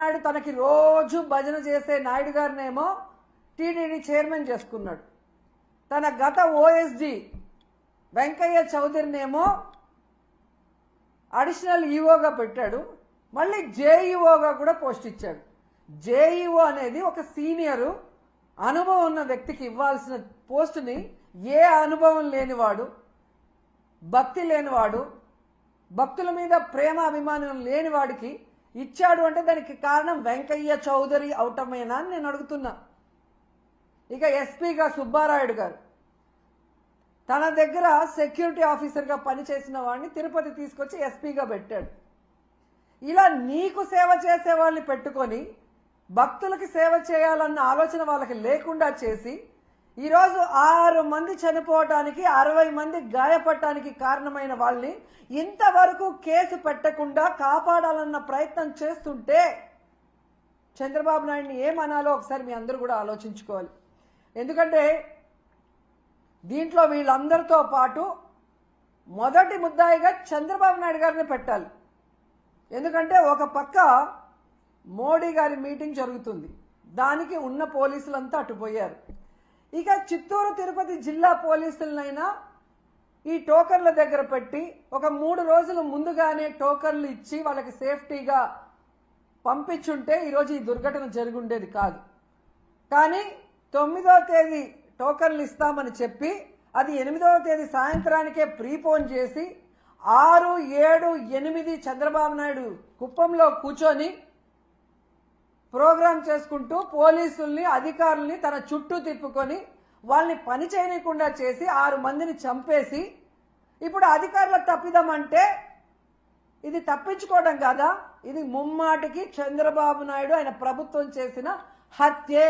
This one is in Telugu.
నాయుడు తనకి రోజు భజన చేసే నాయుడు గారినేమో టీడీని చైర్మన్ చేసుకున్నాడు. తన గత ఓఎస్డి వెంకయ్య చౌదరినేమో అడిషనల్ ఈఓగా పెట్టాడు. మళ్ళీ జేఈఓగా కూడా పోస్ట్ ఇచ్చాడు. జేఈఓ అనేది ఒక సీనియరు అనుభవం ఉన్న వ్యక్తికి ఇవ్వాల్సిన పోస్టుని ఏ అనుభవం లేనివాడు భక్తి లేనివాడు భక్తుల మీద ప్రేమ అభిమానం లేనివాడికి ఇచ్చాడు అంటే దానికి కారణం వెంకయ్య చౌదరి అవటమేనా అని నేను అడుగుతున్నా. ఇక ఎస్పీగా సుబ్బారాయుడు గారు తన దగ్గర సెక్యూరిటీ ఆఫీసర్గా పనిచేసిన వాడిని తిరుపతి తీసుకొచ్చి ఎస్పీగా పెట్టాడు. ఇలా నీకు సేవ చేసే వాళ్ళని పెట్టుకొని భక్తులకి సేవ చేయాలన్న ఆలోచన వాళ్ళకి లేకుండా చేసి ఈరోజు ఆరు మంది చనిపోవటానికి అరవై మంది గాయపడటానికి కారణమైన వాళ్ళని ఇంతవరకు కేసు పెట్టకుండా కాపాడాలన్న ప్రయత్నం చేస్తుంటే చంద్రబాబు నాయుడిని ఏమనాలో ఒకసారి మీ అందరూ కూడా ఆలోచించుకోవాలి. ఎందుకంటే దీంట్లో వీళ్ళందరితో పాటు మొదటి ముద్దాయిగా చంద్రబాబు నాయుడు గారిని పెట్టాలి. ఎందుకంటే ఒక పక్క మోడీ గారి మీటింగ్ జరుగుతుంది. దానికి ఉన్న పోలీసులంతా అటుపోయారు. ఇక చిత్తూరు తిరుపతి జిల్లా పోలీసులనైనా ఈ టోకన్ల దగ్గర పెట్టి ఒక మూడు రోజులు ముందుగానే టోకన్లు ఇచ్చి వాళ్ళకి సేఫ్టీగా పంపించుంటే ఈరోజు ఈ దుర్ఘటన జరుగుండేది కాదు. కానీ తొమ్మిదో తేదీ టోకన్లు ఇస్తామని చెప్పి అది ఎనిమిదవ తేదీ సాయంత్రానికే ప్రీపోన్ చేసి ఆరు ఏడు ఎనిమిది చంద్రబాబు నాయుడు కుప్పంలో కూర్చొని ప్రోగ్రాం చేసుకుంటూ పోలీసుల్ని అధికారుల్ని తన చుట్టూ తిప్పుకొని వాళ్ళని పని చేయనీయకుండా చేసి ఆరు మందిని చంపేసి ఇప్పుడు అధికారుల తప్పిదమంటే ఇది తప్పించుకోవడం కాదా? ఇది ముమ్మాటికి చంద్రబాబు నాయుడు ఆయన ప్రభుత్వం చేసిన హత్యే.